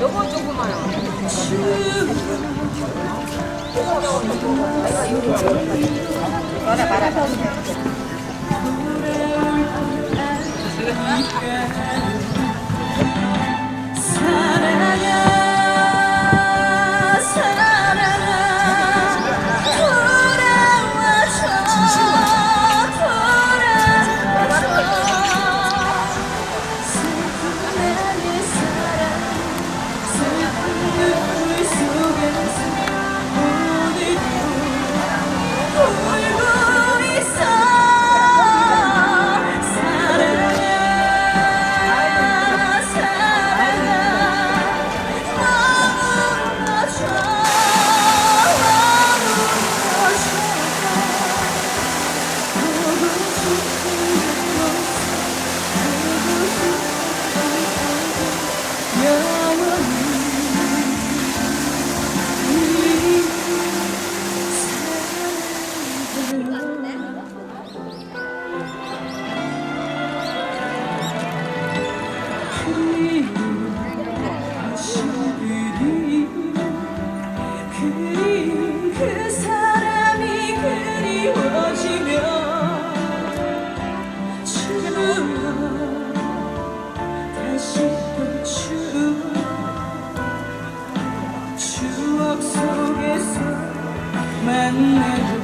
요거 조그마요. 사랑아 그리워지며 추억 다시 또 추억 추억 속에서 만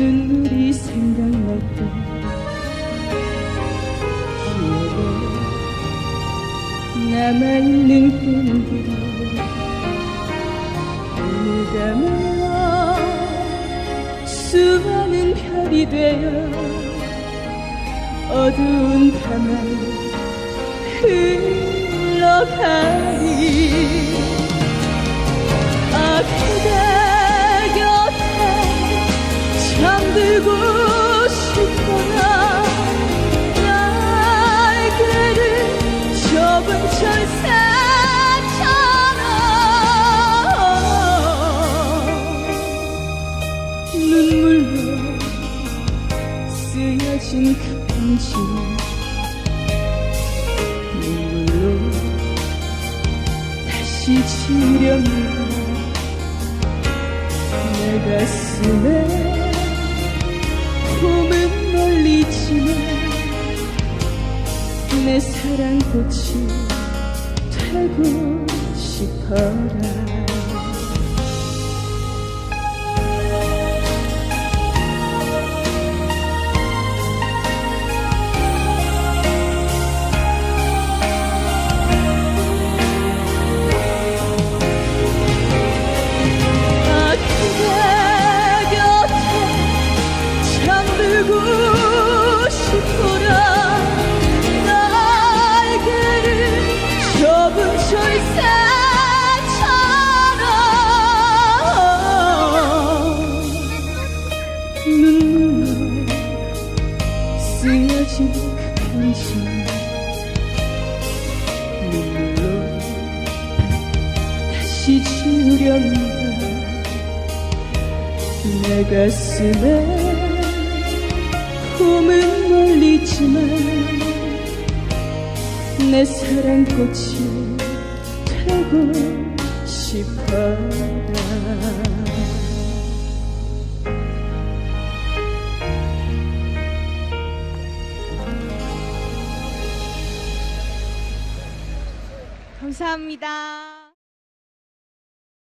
눈물이 생각날 때 기억에 남아있는 꿈들이 오늘가며 수많은 별이 되어 어두운 밤을 흘러가니 아 그대 잠들고 싶구나. 날개를 접은 다시 지려면 내 가슴에 꿈은 멀리지만 내 사랑 꽃이 되고 싶어라 그 편지 눈물로 다시 지우렵니다 내 가슴에 꿈은 멀리지만 내 사랑꽃이 되고 싶어라 감사합니다.